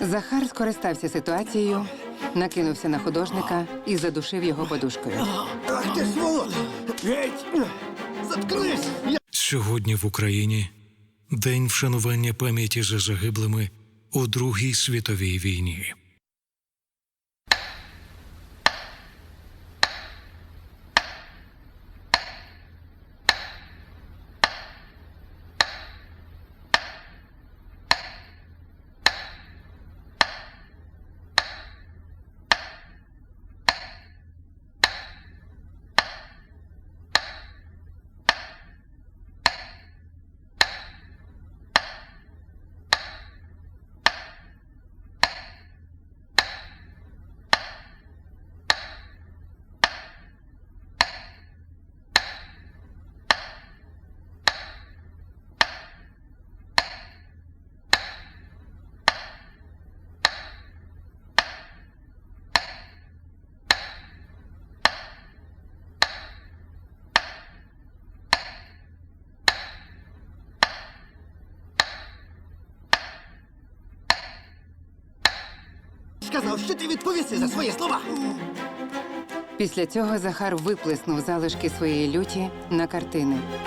Захар скористався ситуацією, накинувся на художника і задушив його подушкою. Ах ти сволота! Геть! Заткнись! Я... Сьогодні в Україні день вшанування пам'яті за загиблими у Другій світовій війні. Сказав, що ти відповіси за свої слова. Після цього Захар виплеснув залишки своєї люті на картини.